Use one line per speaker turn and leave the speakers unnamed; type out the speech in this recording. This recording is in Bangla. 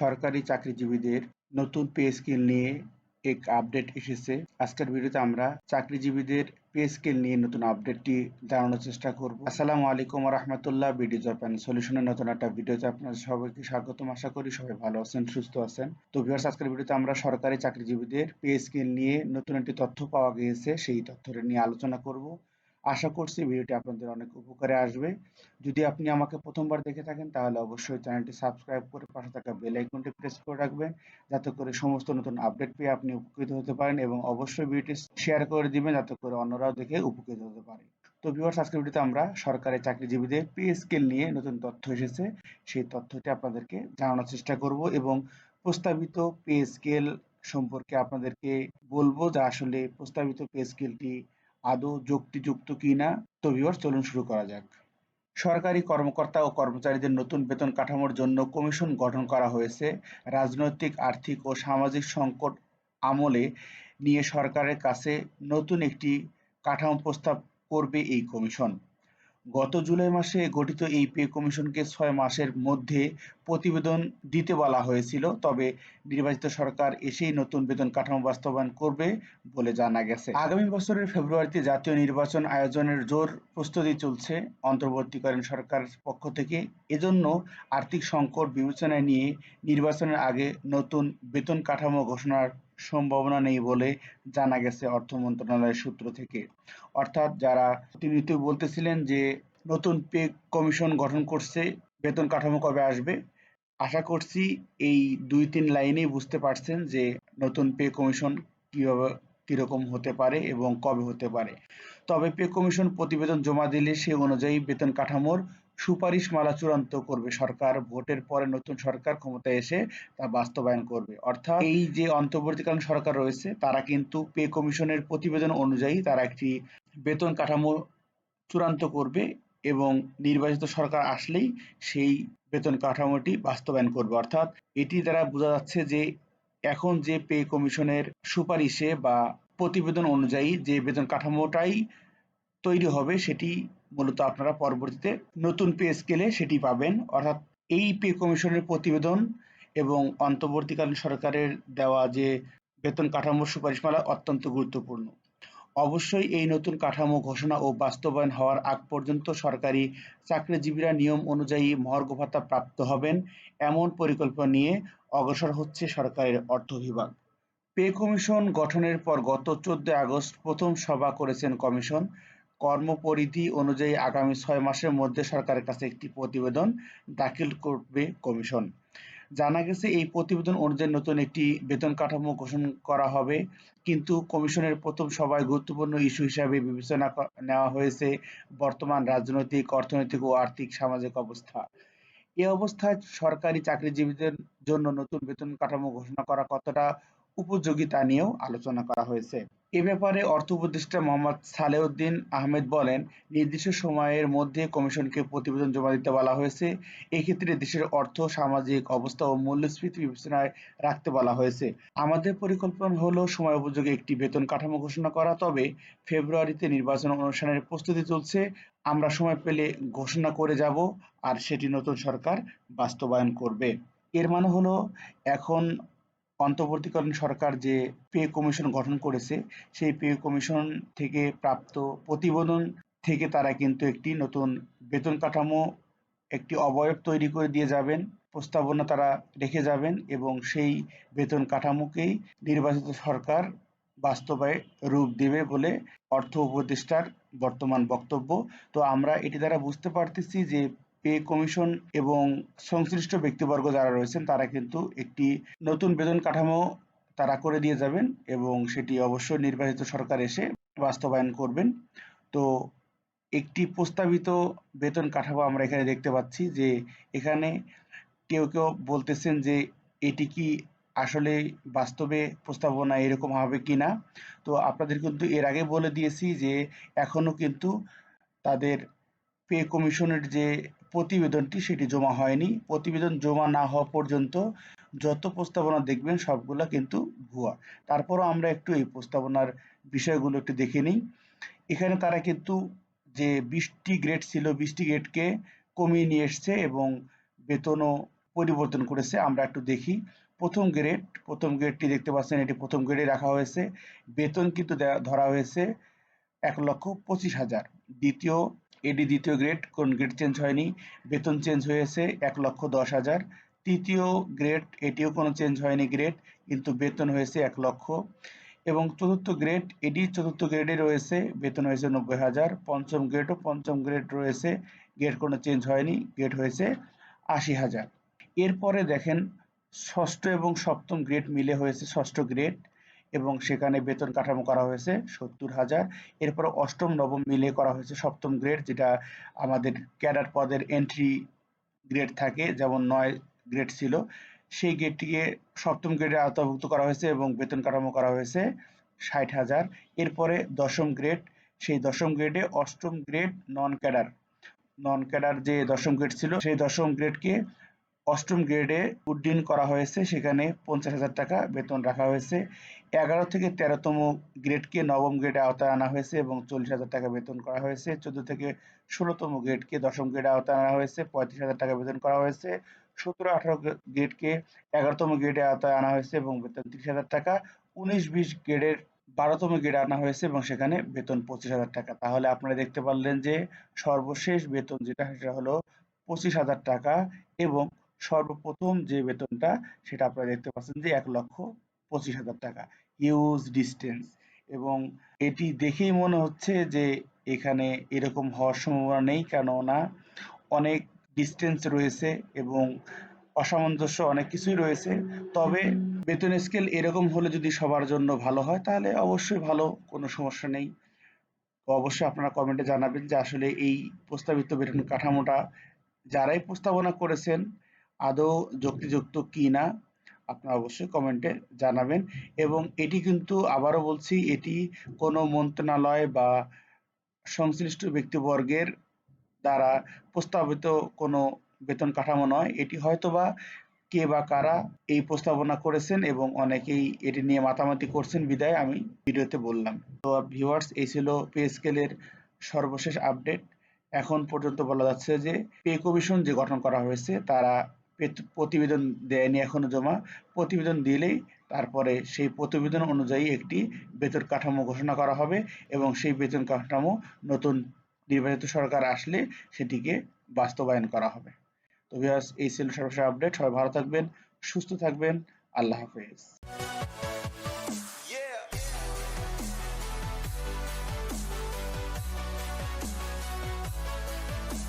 সরকারি চাকরিজীবীদের নতুন পে স্কেল নিয়ে এক আপডেট এসেছে। আজকের ভিডিওতে আমরা চাকরিজীবীদের পে স্কেল নিয়ে নতুন আপডেটটি জানানোর চেষ্টা করব। আসসালামু আলাইকুম রহমতুল্লাহ বিডি জাপান সলিউশনের নতুন একটা ভিডিওতে আপনাদের সবাইকে স্বাগতম। আশা করি সবাই ভালো আছেন, সুস্থ আছেন। তো ভিউয়ার্স আজকের ভিডিওতে আমরা সরকারি চাকরিজীবীদের পে স্কেল নিয়ে নতুন একটি তথ্য পাওয়া গিয়েছে, সেই তথ্যটা নিয়ে আলোচনা করব। আশা করছি ভিডিওটি আপনাদের অনেক উপকারে আসবে। যদি আপনি আমাকে প্রথমবার দেখে থাকেন, তাহলে অবশ্যই চ্যানেলটি সাবস্ক্রাইব করে পাশে থাকা বেল আইকনটি প্রেস করে রাখবেন, যাতে করে সমস্ত নতুন আপডেট পেয়ে আপনি উপকৃত হতে পারেন এবং অবশ্যই ভিডিওটি শেয়ার করে দিবেন, যাতে করে অন্যরাও দেখে উপকৃত হতে পারে। তো ভিউয়ার্স আজকের ভিডিওতে আমরা সরকারি চাকরিজীবীদের পে স্কেল নিয়ে নতুন তথ্য এসেছে। সেই তথ্যটি আপনাদেরকে জানানোর চেষ্টা করব এবং প্রস্তাবিত পে স্কেল সম্পর্কে আপনাদেরকে বলব যে আসলে প্রস্তাবিত পে স্কেলটি আদৌ যুক্তিযুক্ত কিনা? তো ভিউয়ার্স চলুন শুরু করা যাক। সরকারি কর্মকর্তা ও কর্মচারীদের নতুন বেতন কাঠামোর জন্য কমিশন গঠন করা হয়েছে। রাজনৈতিক, আর্থিক ও সামাজিক সংকট আমলে নিয়ে সরকারের কাছে নতুন একটি কাঠামো প্রস্তাব করবে এই কমিশন। গত জুলাই মাসে গঠিত এই পে কমিশনকে ছয় মাসের মধ্যে প্রতিবেদন দিতে বলা হয়েছিল, তবে নির্বাচিত সরকার এসেই নতুন বেতন কাঠামো বাস্তবায়ন করবে বলে জানা গেছে। আগামী বছরের ফেব্রুয়ারিতে জাতীয় নির্বাচন আয়োজনের জোর প্রস্তুতি চলছে। অন্তর্বর্তীকালীন সরকারের পক্ষ থেকে এজন্য আর্থিক সংকট বিবেচনায় নিয়ে নির্বাচনের আগে নতুন বেতন কাঠামো ঘোষণার সম্ভাবনা নেই বলে জানা গেছে অর্থ মন্ত্রণালয়ের সূত্র থেকে। অর্থাৎ যারা প্রতিনিধিত্ব বলতেছিলেন যে নতুন পে কমিশন গঠন করছে, বেতন কাঠামো কবে আসবে, আশা করছি এই দুই তিন লাইনেই বুঝতে পারছেন যে নতুন পে কমিশন কীভাবে, কীরকম হতে পারে এবং কবে হতে পারে। তবে পে কমিশন প্রতিবেদন জমা দিলে সে অনুযায়ী বেতন কাঠামোর সুপারিশমালা চূড়ান্ত করবে সরকার, ভোটের পরে নতুন সরকার ক্ষমতায় এসে তা বাস্তবায়ন করবে। অর্থাৎ এই যে অন্তর্বর্তীকালীন সরকার রয়েছে, তারা কিন্তু পে কমিশনের প্রতিবেদন অনুযায়ী তারা একটি বেতন কাঠামো চূড়ান্ত করবে এবং নির্বাচিত সরকার আসলেই সেই বেতন কাঠামোটি বাস্তবায়ন করবে। অর্থাৎ এটি দ্বারা বোঝা যাচ্ছে যে এখন যে পে কমিশনের সুপারিশে বা প্রতিবেদন অনুযায়ী যে বেতন কাঠামোটাই তৈরি হবে, সেটি মূলত আপনারা পরবর্তীতে নতুন পে স্কেলে সেটি পাবেন। অর্থাৎ এই পে কমিশনের প্রতিবেদন এবং অন্তর্বর্তীকালীন সরকারের দেওয়া যে বেতন কাঠামোর সুপারিশমালা অত্যন্ত গুরুত্বপূর্ণ। অবশ্যই এই নতুন কাঠামো ঘোষণা ও বাস্তবায়ন হওয়ার আগ পর্যন্ত সরকারি চাকরিজীবীরা নিয়ম অনুযায়ী মহার্ঘ ভাতা প্রাপ্ত হবেন এমন পরিকল্পনা নিয়ে অগ্রসর হচ্ছে সরকারের অর্থ বিভাগ। পে কমিশন গঠনের পর গত চোদ্দ আগস্ট প্রথম সভা করেছেন কমিশন। কর্মপরিধি অনুযায়ী আগামী ছয় মাসের মধ্যে সরকারের কাছে একটি প্রতিবেদন দাখিল করবে কমিশন। জানা গেছে, এই প্রতিবেদন অনুযায়ী নতুন একটি বেতন কাঠামো ঘোষণা করা হবে। কিন্তু কমিশনের প্রথম সভায় গুরুত্বপূর্ণ ইস্যু হিসাবে বিবেচনা নেওয়া হয়েছে বর্তমান রাজনৈতিক, অর্থনৈতিক ও আর্থিক সামাজিক অবস্থা। এ অবস্থায় সরকারি চাকরিজীবীদের জন্য নতুন বেতন কাঠামো ঘোষণা করা কতটা উপযোগিতা নিয়েও আলোচনা করা হয়েছে। এ ব্যাপারে অর্থ উপদেষ্টা মোহাম্মদ সালেউদ্দিন আহমেদ বলেন, নির্দিষ্ট সময়ের মধ্যে কমিশনকে প্রতিবেদন জমা দিতে বলা হয়েছে। এক্ষেত্রে দেশের অর্থ, সামাজিক অবস্থা ও মূল্যস্ফীতি বিবেচনায় রাখতে বলা হয়েছে। আমাদের পরিকল্পনা হলো সময় উপযোগী একটি বেতন কাঠামো ঘোষণা করা, তবে ফেব্রুয়ারিতে নির্বাচন অনুষ্ঠানের প্রস্তুতি চলছে। আমরা সময় পেলে ঘোষণা করে যাব, আর সেটি নতুন সরকার বাস্তবায়ন করবে। এর মানে হলো, এখন অন্তর্বর্তীকালীন সরকার যে পে কমিশন গঠন করেছে, সেই পে কমিশন থেকে প্রাপ্ত প্রতিবেদন থেকে তারা কিন্তু একটি নতুন বেতন কাঠামো, একটি অবয়ব তৈরি করে দিয়ে যাবেন, প্রস্তাবনা তারা রেখে যাবেন এবং সেই বেতন কাঠামোকেই নির্বাচিত সরকার বাস্তবায় রূপ দেবে বলে অর্থ উপদেষ্টার বর্তমান বক্তব্য। তো আমরা এটি দ্বারা বুঝতে পারতেছি যে পে কমিশন এবং সংশ্লিষ্ট ব্যক্তিবর্গ যারা রয়েছেন, তারা কিন্তু একটি নতুন বেতন কাঠামো তারা করে দিয়ে যাবেন এবং সেটি অবশ্যই নির্বাচিত সরকার এসে বাস্তবায়ন করবেন। তো একটি প্রস্তাবিত বেতন কাঠামো আমরা এখানে দেখতে পাচ্ছি যে এখানে কেউ কেউ বলতেছেন যে এটি কি আসলে বাস্তবে প্রস্তাবনা এরকম হবে কি না তো আপনাদের কিন্তু এর আগে বলে দিয়েছি যে এখনও কিন্তু তাদের পে কমিশনের যে প্রতিবেদনটি সেটি জমা হয়নি। প্রতিবেদন জমা না হওয়া পর্যন্ত যত প্রস্তাবনা দেখবেন সবগুলো কিন্তু ভুয়া। তারপরও আমরা একটু এই প্রস্তাবনার বিষয়গুলো একটু দেখে নিই। এখানে তারা কিন্তু যে বিশটি গ্রেড ছিল বিশটি গ্রেডকে কমিয়ে নিয়ে এসছে এবং বেতনও পরিবর্তন করেছে, আমরা একটু দেখি। প্রথম গ্রেড প্রথম গ্রেডটি দেখতে পাচ্ছেন, এটি প্রথম গ্রেডে রাখা হয়েছে। বেতন কিন্তু ধরা হয়েছে এক লক্ষ পঁচিশ হাজার। দ্বিতীয় এডি দ্বিতীয় গ্রেড কোন গ্রেড চেঞ্জ হয়নি? বেতন চেঞ্জ হয়েছে এক লক্ষ দশ হাজার। তৃতীয় গ্রেড এটিও কোনো চেঞ্জ হয়নি গ্রেড কিন্তু বেতন হয়েছে এক লক্ষ। এবং চতুর্থ গ্রেড এডি চতুর্থ গ্রেডে রয়েছে, বেতন হয়েছে নব্বই হাজার। পঞ্চম গ্রেডও পঞ্চম গ্রেড রয়েছে গ্রেড কোনো চেঞ্জ হয়নি গ্রেড হয়েছে আশি হাজার। এরপরে দেখেন, ষষ্ঠ এবং সপ্তম গ্রেড মিলে হয়েছে ষষ্ঠ গ্রেড এবং সেখানে বেতন কাঠামো করা হয়েছে সত্তর হাজার। এরপর অষ্টম, নবম মিলে করা হয়েছে সপ্তম গ্রেড, যেটা আমাদের ক্যাডার পদের এন্ট্রি গ্রেড থাকে, যেমন নয় গ্রেড ছিল। সেই গ্রেডটিকে সপ্তম গ্রেডে আওতাভুক্ত করা হয়েছে এবং বেতন কাঠামো করা হয়েছে ষাট হাজার। এরপরে দশম গ্রেড সেই দশম গ্রেডে অষ্টম grade non cadre non cadre যে দশম গ্রেড ছিল, সেই দশম গ্রেডকে অষ্টম গ্রেডে উড্ডীন করা হয়েছে। সেখানে পঞ্চাশ হাজার টাকা বেতন রাখা হয়েছে। এগারো থেকে তেরোতম গ্রেডকে নবম গ্রেডে আওতায় আনা হয়েছে এবং চল্লিশ হাজার টাকা বেতন করা হয়েছে। চোদ্দ থেকে ষোলোতম গ্রেডকে দশম গ্রেডে আওতায় আনা হয়েছে। পঁয়ত্রিশ হাজার টাকা বেতন করা হয়েছে। সতেরো, আঠারো গ্রেডকে এগারোতম গ্রেডে আওতায় আনা হয়েছে এবং বেতন তিরিশ হাজার টাকা। উনিশ, বিশ গ্রেডের বারোতম গ্রেডে আনা হয়েছে এবং সেখানে বেতন পঁচিশ হাজার টাকা। তাহলে আপনারা দেখতে পারলেন যে সর্বশেষ বেতন যেটা, সেটা হলো পঁচিশ হাজার টাকা এবং সর্বপ্রথম যে বেতনটা, সেটা আপনারা দেখতে পাচ্ছেন যে এক লক্ষ পঁচিশ হাজার টাকা। হিউজ ডিস্টেন্স এবং এটি দেখেই মনে হচ্ছে যে এখানে এরকম হওয়ার সম্ভাবনা নেই, কেননা অনেক ডিস্টেন্স রয়েছে এবং অসামঞ্জস্য অনেক কিছুই রয়েছে। তবে বেতন স্কেল এরকম হলে যদি সবার জন্য ভালো হয়, তাহলে অবশ্যই ভালো, কোনো সমস্যা নেই। অবশ্যই আপনারা কমেন্টে জানাবেন যে আসলে এই প্রস্তাবিত বেতন কাঠামোটা যারাই প্রস্তাবনা করেছেন আদৌ যুক্তিযুক্ত কি না আপনারা অবশ্যই কমেন্টে জানাবেন। এবং এটি কিন্তু আবারও বলছি, এটি কোনো মন্ত্রণালয় বা সংশ্লিষ্ট ব্যক্তিবর্গের দ্বারা প্রস্তাবিত কোনো বেতন কাঠামো নয়। এটি হয়তোবা কে বা কারা এই প্রস্তাবনা করেছেন এবং অনেকেই এটি নিয়ে মাতামাতি করছেন, বিদায় আমি ভিডিওতে বললাম। তো ভিউয়ার্স এই ছিল পে স্কেলের সর্বশেষ আপডেট এখন পর্যন্ত বলা যাচ্ছে যে পে কমিশন যে গঠন করা হয়েছে, তারা প্রতিবেদন দেয়নি এখনও জমা। প্রতিবেদন দিলেই তারপরে সেই প্রতিবেদন অনুযায়ী একটি বেতন কাঠামো ঘোষণা করা হবে এবং সেই বেতন কাঠামো নতুন নির্বাচিত সরকার আসলে সেটিকে বাস্তবায়ন করা হবে। তো ভিউয়ার্স, এই ছিল সর্বশেষ আপডেট। সবাই ভালো থাকবেন, সুস্থ থাকবেন। আল্লাহ হাফেজ।